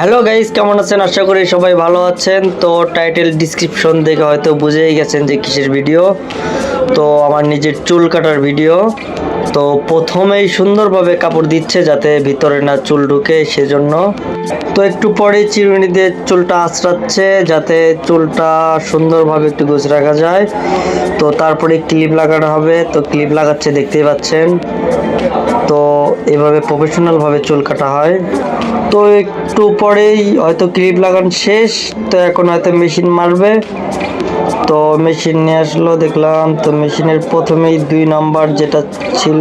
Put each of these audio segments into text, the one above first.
Hello guys কেমন আছেন? আশা করি সবাই ভালো আছেন। তো টাইটেল ডিসক্রিপশন দেখে হয়তো বুঝেই গেছেন যে কিসের ভিডিও তো আমার নিজের চুল কাটার ভিডিও তো প্রথমেই সুন্দরভাবে কাপড় দিচ্ছে যাতে ভিতরে না চুল ঢুকে সেজন্য। তো একটু পরে চিরুনি দিয়ে চুলটা আঁচড়াচ্ছে যাতে চুলটা সুন্দরভাবে একটু গোছ রাখা যায়। তো তারপরে ক্লিপ লাগানো হবে। তো ক্লিপ লাগাচ্ছে দেখতেই পাচ্ছেন। তো এভাবে প্রফেশনালভাবে চুল কাটা হয়। তো একটু পরেই হয়তো ক্লিপ লাগান শেষ। তো এখন হয়তো মেশিন মারবে। তো মেশিন নিয়ে আসলো, দেখলাম তো মেশিনের প্রথমেই দুই নাম্বার যেটা ছিল,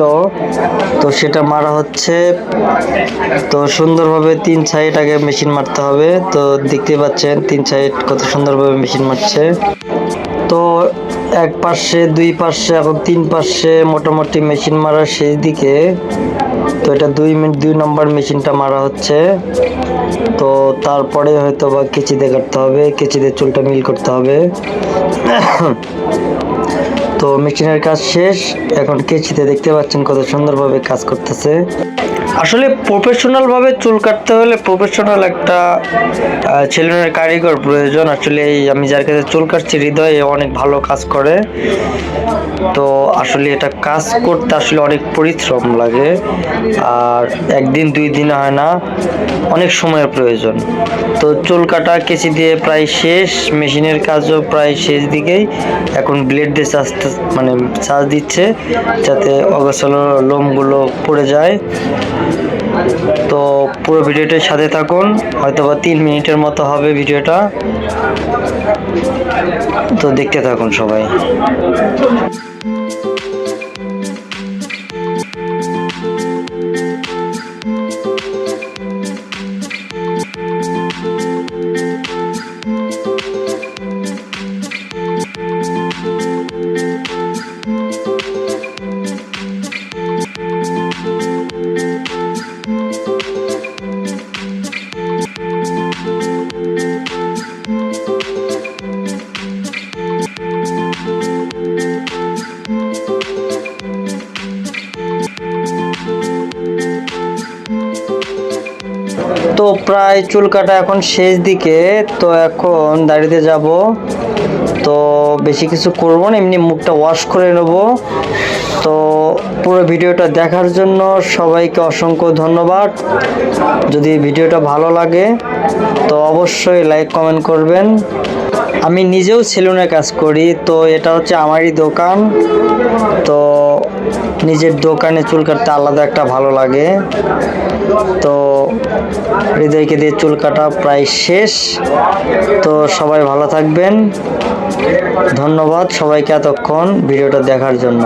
তো সেটা মারা হচ্ছে। তো সুন্দরভাবে তিন সাইড আগে মেশিন মারতে হবে। তো দেখতে পাচ্ছেন তিন সাইড কত সুন্দরভাবে মেশিন মারছে। তো এক পাশে, দুই পাশে, এখন তিন পাশে মোটামুটি মেশিন মারার শেষ দিকে। তো এটা দুই মিনিট, দুই নম্বর মেশিনটা মারা হচ্ছে। তো তারপরে হয়তো বা কেঁচিতে কাটতে হবে, কেঁচিতে চুলটা মিল করতে হবে। তো মেশিনের কাজ শেষ। এখন কেঁচিতে দেখতে পাচ্ছেন কত সুন্দরভাবে কাজ করতেছে। আসলে প্রফেশনাল ভাবে চুল কাটতে হলে প্রফেশনাল একটা ছেলেমেয়ের কারিগর প্রয়োজন। আসলে আমি যার কাছে চুল কাটছি, হৃদয়ে অনেক ভালো কাজ করে। তো আসলে এটা কাজ করতে আসলে অনেক পরিশ্রম লাগে। আর একদিন, দুই দিন হয় না, অনেক সময়ের প্রয়োজন। তো চুল কাটা, কেচি দিয়ে প্রায় শেষ, মেশিনের কাজও প্রায় শেষ দিকেই এখন ব্লেড দিয়ে চাষ মানে চার্জ দিচ্ছে, যাতে অগসল লোমগুলো পড়ে যায়। তো পুরো ভিডিওটার সাথে থাকুন হয়তো বা তিন মিনিটের মতো হবে ভিডিওটা। তো দেখতে থাকুন সবাই। তো প্রায় চুল কাটা এখন শেষ দিকে, তো এখন দাঁড়িয়ে যাব। তো বেশি কিছু করব না, এমনি মুখটা ওয়াশ করে নেব। তো পুরো ভিডিওটা দেখার জন্য সবাইকে অসংখ্য ধন্যবাদ। যদি ভিডিওটা ভালো লাগে, তো অবশ্যই লাইক কমেন্ট করবেন। আমি নিজেও সেলুনে কাজ করি, তো এটা হচ্ছে আমারই দোকান। তো নিজের দোকানে চুল কাটতে আলাদা একটা ভালো লাগে। তো হৃদয়কে দিয়ে চুল কাটা প্রায় শেষ। তো সবাই ভালো থাকবেন। ধন্যবাদ সবাইকে এতক্ষণ ভিডিওটা দেখার জন্য।